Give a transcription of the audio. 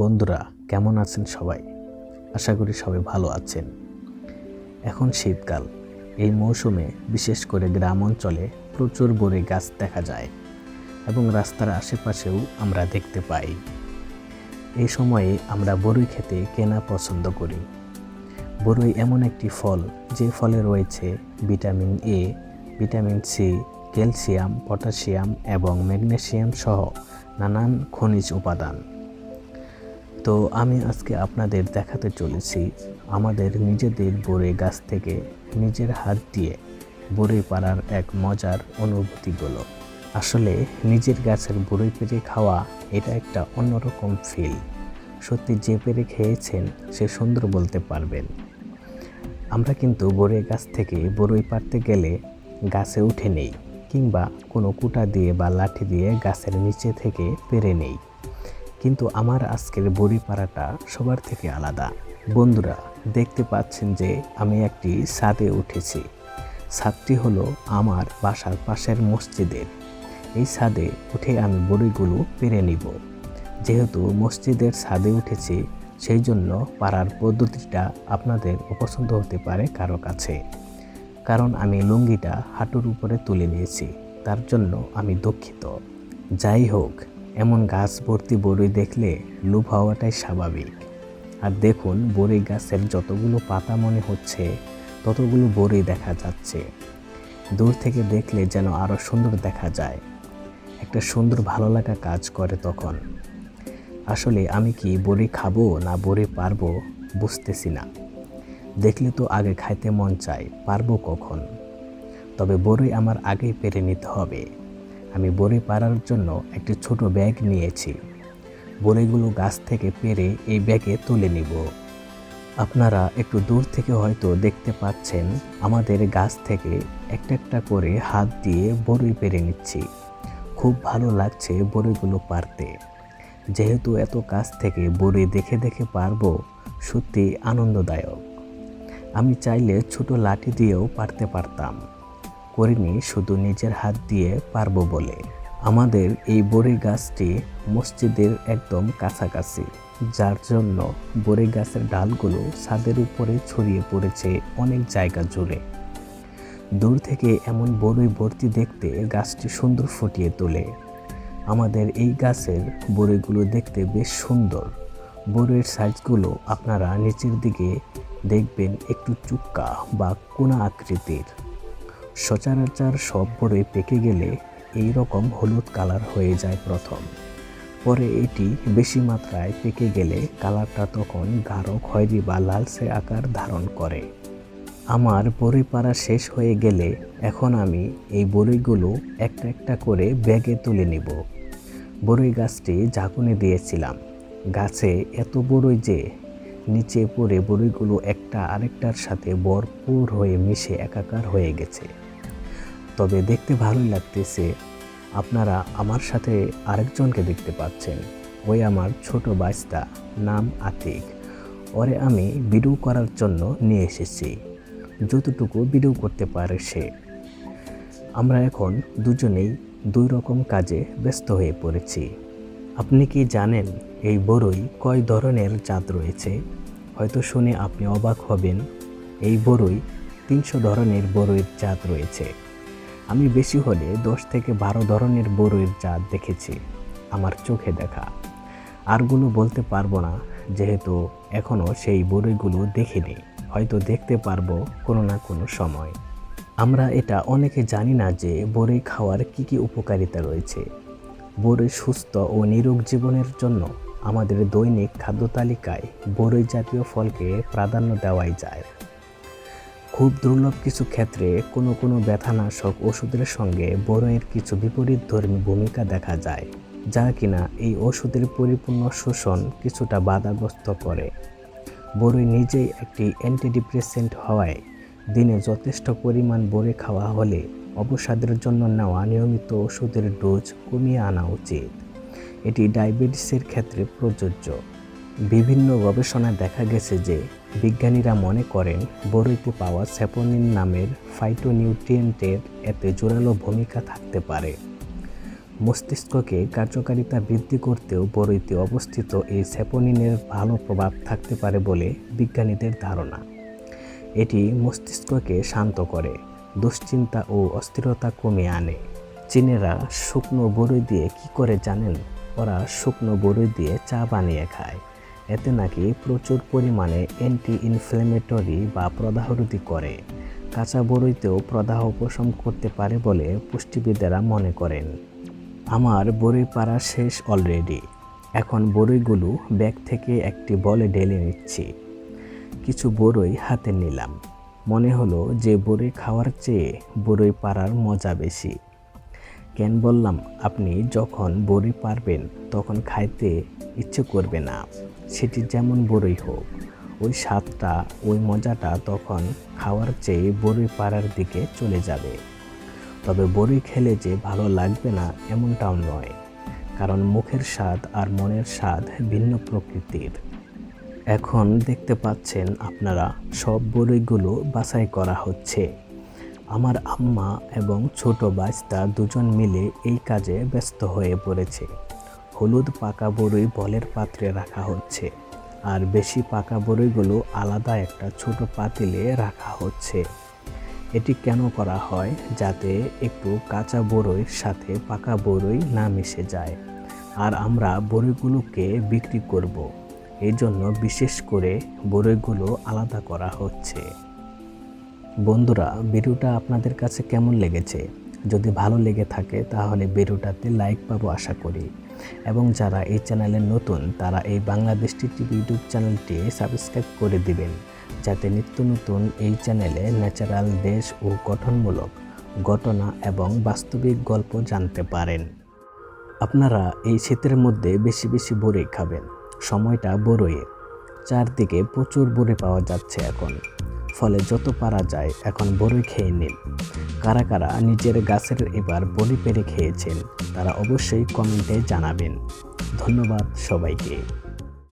বন্ধুরা, কেমন আছেন সবাই? আশা করি সবাই ভালো আছেন। এখন শীতকাল। এই মৌসুমে বিশেষ করে গ্রাম অঞ্চলে প্রচুর বড়ি গাছ দেখা যায় এবং রাস্তার আশেপাশেও আমরা দেখতে পাই। এই সময়ে আমরা বড়ই খেতে কেনা পছন্দ করি। বড়ই এমন একটি ফল, যে ফলে রয়েছে vitamin A vitamin C calcium, potassium এবং ম্যাগনেসিয়াম সহ নানান খনিজ উপাদান। তো আমি আজকে আপনাদের দেখাতে চলেছি আমাদের নিজেদের বড়ই গাছ থেকে নিজের হাত দিয়ে বড়ই পাড়ার এক মজার অনুভূতিগুলো। আসলে নিজের গাছের বড়ই পেরে খাওয়া এটা একটা অন্যরকম ফিল সত্যি যে পেরে খেয়েছেন সে সুন্দর বলতে পারবেন। আমরা কিন্তু বড়ই গাছ থেকে বড়ই পাড়তে গেলে গাছে উঠে নেই কিংবা কোনো কুটা দিয়ে বা লাঠি দিয়ে গাছের নিচে থেকে পেরে নেই। কিন্তু আমার আজকের বড়ি পাড়াটা সবার থেকে আলাদা। বন্ধুরা, দেখতে পাচ্ছেন যে আমি একটি ছাদে উঠেছি। ছাদটি হলো আমার বাসার পাশের মসজিদের। এই ছাদে উঠে আমি বড়িগুলো পেরে নিব। যেহেতু মসজিদের ছাদে উঠেছি, সেই জন্য পাড়ার পদ্ধতিটা আপনাদের অপছন্দ হতে পারে কারও কাছে। কারণ আমি লুঙ্গিটা হাঁটুর উপরে তুলে নিয়েছি, তার জন্য আমি দুঃখিত। যাই হোক এমন গাছ ভর্তি বড়ই দেখলে লোভ হওয়াটাই স্বাভাবিক। আর দেখুন, বড়ই গাছের যতগুলো পাতা মনে হচ্ছে, ততগুলো বড়ই দেখা যাচ্ছে। দূর থেকে দেখলে যেন আরও সুন্দর দেখা যায়। একটা সুন্দর ভালো লাগা কাজ করে তখন। আসলে আমি কি বড়ি খাব না বড়ি পারব বুঝতেছি না। দেখলে তো আগে খাইতে মন চায়, পারব কখন? তবে বড়ই আমার আগেই পেরে নিতে হবে। আমি বড়ি পাড়ার জন্য একটি ছোট ব্যাগ নিয়েছি। বড়িগুলো গাছ থেকে পেরে এই ব্যাগে তুলে নিব। আপনারা একটু দূর থেকে হয়তো দেখতে পাচ্ছেন, আমাদের গাছ থেকে একটা একটা করে হাত দিয়ে বড়ি পেরে নিচ্ছি। খুব ভালো লাগছে বড়িগুলো পারতে যেহেতু এত কাছ থেকে বড়ি দেখে দেখে পারব সত্যি আনন্দদায়ক। আমি চাইলে ছোট লাঠি দিয়েও পারতে পারতাম। করিনি, শুধু নিজের হাত দিয়ে পারব বলে। আমাদের এই বড়ি গাছটি মসজিদের একদম কাছাকাছি, যার জন্য বড়ি গাছের ডালগুলো ছাদের উপরে ছড়িয়ে পড়েছে অনেক জায়গা জুড়ে। দূর থেকে এমন বড়ই ভর্তি দেখতে গাছটি সুন্দর ফুটিয়ে তোলে। আমাদের এই গাছের বড়িগুলো দেখতে বেশ সুন্দর। বড়ির সাইজগুলো আপনারা নিচের দিকে দেখবেন একটু চুক্কা বা কোনা আকৃতির। সচরাচর সব বড়ই পেকে গেলে এই রকম হলুদ কালার হয়ে যায় প্রথম। পরে এটি বেশি মাত্রায় পেকে গেলে কালারটা তখন গাঢ়, খয়েরি বা লালসে আকার ধারণ করে। আমার বড়ি পাড়া শেষ হয়ে গেলে এখন আমি এই বড়িগুলো একটা একটা করে ব্যাগে তুলে নিব। বড়ই গাছটি ঝাঁকুনি দিয়েছিলাম। গাছে এত বড়ই যে, নিচে পড়ে বড়িগুলো একটা আরেকটার সাথে ভরপুর হয়ে মিশে একাকার হয়ে গেছে। তবে দেখতে ভালোই লাগতেছে আপনারা আমার সাথে আরেকজনকে দেখতে পাচ্ছেন। ওই আমার ছোট বাচ্চা নাম আতিক। ওরে আমি ভিডিও করার জন্য নিয়ে এসেছি। যতটুকু ভিডিও করতে পারে সে। আমরা এখন দুজনেই দুই রকম কাজে ব্যস্ত হয়ে পড়েছি। আপনি কি জানেন এই বড়ই কয় ধরনের জাত রয়েছে? হয়তো শুনে আপনি অবাক হবেন। এই বড়ই তিনশো ধরনের বড়ইয়ের জাত রয়েছে। আমি বেশি হলে দশ থেকে বারো ধরনের বড়ইয়ের জাত দেখেছি, আমার চোখে দেখা। আরগুলো বলতে পারব না, যেহেতু এখনও সেই বড়ইগুলো দেখিনি। হয়তো দেখতে পারব কোনো না কোনো সময়। আমরা এটা অনেকে জানি না যে বড়ই খাওয়ার কি কি উপকারিতা রয়েছে। বড়ই সুস্থ ও নিরোগ জীবনের জন্য আমাদের দৈনিক খাদ্য তালিকায় বড়ই জাতীয় ফলকে প্রাধান্য দেওয়াই যায়। খুব দুর্লভ কিছু ক্ষেত্রে কোনো কোনো ব্যথানাশক ওষুধের সঙ্গে বড়ইয়ের কিছু বিপরীত ধর্মী ভূমিকা দেখা যায়, যা কিনা এই ওষুধের পরিপূর্ণ শোষণ কিছুটা বাধাগ্রস্ত করে। বড়ই নিজেই একটি অ্যান্টিডিপ্রেসেন্ট হওয়ায় দিনে যথেষ্ট পরিমাণ বড়ি খাওয়া হলে অবসাদের জন্য নেওয়া নিয়মিত ওষুধের ডোজ কমিয়ে আনা উচিত। এটি ডায়াবেটিসের ক্ষেত্রে প্রযোজ্য। বিভিন্ন গবেষণায় দেখা গেছে যে বিজ্ঞানীরা মনে করেন বড়ইতে পাওয়া স্যাপোনিন নামের ফাইটোনিউট্রিয়েন্টের এতে জোরালো ভূমিকা থাকতে পারে। মস্তিষ্ককে কার্যকারিতা বৃদ্ধি করতেও বরইতে অবস্থিত এই স্যাপোনিনের ভালো প্রভাব থাকতে পারে বলে বিজ্ঞানীদের ধারণা। এটি মস্তিষ্ককে শান্ত করে, দুশ্চিন্তা ও অস্থিরতা কমিয়ে আনে। চীনেরা শুকনো বরই দিয়ে কি করে জানেন? ওরা শুকনো বরই দিয়ে চা বানিয়ে খায়। এতে নাকি প্রচুর পরিমাণে অ্যান্টি ইনফ্ল্যামেটরি বা প্রদাহরোধী করে। কাঁচা বরইতেও প্রদাহ উপশম করতে পারে বলে পুষ্টিবিদেরা মনে করেন। আমার বরই পাড়া শেষ অলরেডি এখন বরইগুলো ব্যাগ থেকে একটি বলে ঢেলে নিচ্ছি। কিছু বরই হাতে নিলাম। মনে হলো যে বরই খাওয়ার চেয়ে বরই পাড়ার মজা বেশি। কেন বললাম, আপনি যখন বড়ি পারবেন, তখন খাইতে ইচ্ছে করবে না। সেটি যেমন বড়ই হোক, ওই স্বাদটা, ওই মজাটা তখন খাওয়ার চেয়ে বড়ি পাড়ার দিকে চলে যাবে। তবে বড়ি খেলে যে ভালো লাগবে না এমনটাও নয়, কারণ মুখের স্বাদ আর মনের স্বাদ ভিন্ন প্রকৃতির। এখন দেখতে পাচ্ছেন আপনারা, সব বড়িগুলো বাছাই করা হচ্ছে। আমার আম্মা এবং ছোট বাচ্চা দুজন মিলে এই কাজে ব্যস্ত হয়ে পড়েছে। হলুদ পাকা বড়ই বলের পাত্রে রাখা হচ্ছে। আর বেশি পাকা বড়ইগুলো আলাদা একটা ছোট পাতিলে রাখা হচ্ছে। এটি কেন করা হয়? যাতে একটু কাঁচা বড়ইয়ের সাথে পাকা বড়ই না মিশে যায়। আর আমরা বড়ইগুলোকে বিক্রি করব। এই জন্য বিশেষ করে বড়ইগুলো আলাদা করা হচ্ছে। বন্ধুরা, ভিডিওটা আপনাদের কাছে কেমন লেগেছে? যদি ভালো লেগে থাকে, তাহলে ভিডিওটাতে লাইক পাবো আশা করি। এবং যারা এই চ্যানেলে নতুন, তারা এই বাংলাদেশ টিভি ইউটিউব চ্যানেলটি সাবস্ক্রাইব করে দিবেন। যাতে নিত্য নতুন এই চ্যানেলে ন্যাচারাল দেশ ও গঠনমূলক ঘটনা এবং বাস্তবিক গল্প জানতে পারেন। আপনারা এই শীতের মধ্যে বেশি বেশি বড়ি খাবেন। সময়টা বড়ইয়ের চারদিকে প্রচুর বড়ি পাওয়া যাচ্ছে এখন। ফলে যত পারা যায় এখন বড়ি খেয়ে নিন। কারা কারা নিজের গাছের এবার বড়ি পেরে খেয়েছেন, তারা অবশ্যই কমেন্টে জানাবেন। ধন্যবাদ সবাইকে।